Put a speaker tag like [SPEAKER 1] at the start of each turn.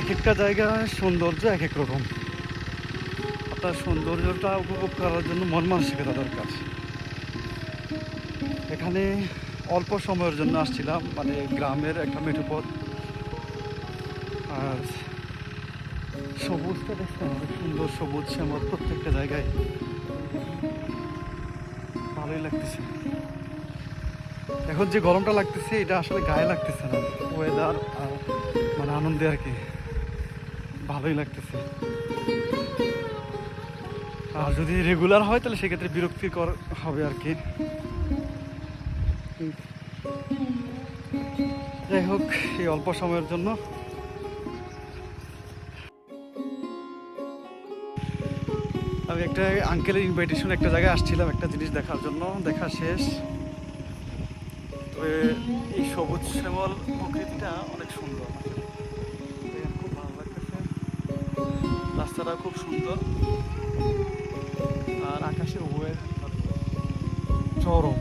[SPEAKER 1] প্রত্যেকটা জায়গায় সৌন্দর্য এক এক রকম। আপনার সৌন্দর্যটা উপভোগ করার জন্য মন মানসিকতা দরকার। এখানে অল্প সময়ের জন্য আসছিলাম মানে গ্রামের একটা মেঠো পথ আর সবুজটা দেখতে সুন্দর সবুজ শ্যামল প্রত্যেকটা জায়গায়। ভালোই লাগতেছে। এখন যে গরমটা লাগতেছে, এটা আসলে গায়ে লাগতেছে না। ওয়েদার আর মানে আনন্দে আর কি। ভালোই লাগতেছে। আর যদি রেগুলার হয়, তাহলে সেক্ষেত্রে বিরক্তিকর হবে আর কি। যাই হোক, এই অল্প সময়ের জন্য। আমি একটা আঙ্কেলের ইনভাইটেশন একটা জায়গায় আসছিলাম একটা জিনিস দেখার জন্য। দেখা শেষ। তবে এই সবুজ শ্যামল প্রকৃতিটা অনেক সুন্দর। রাস্তাটা খুব সুন্দর। আর আকাশের ওয়েদার চরম।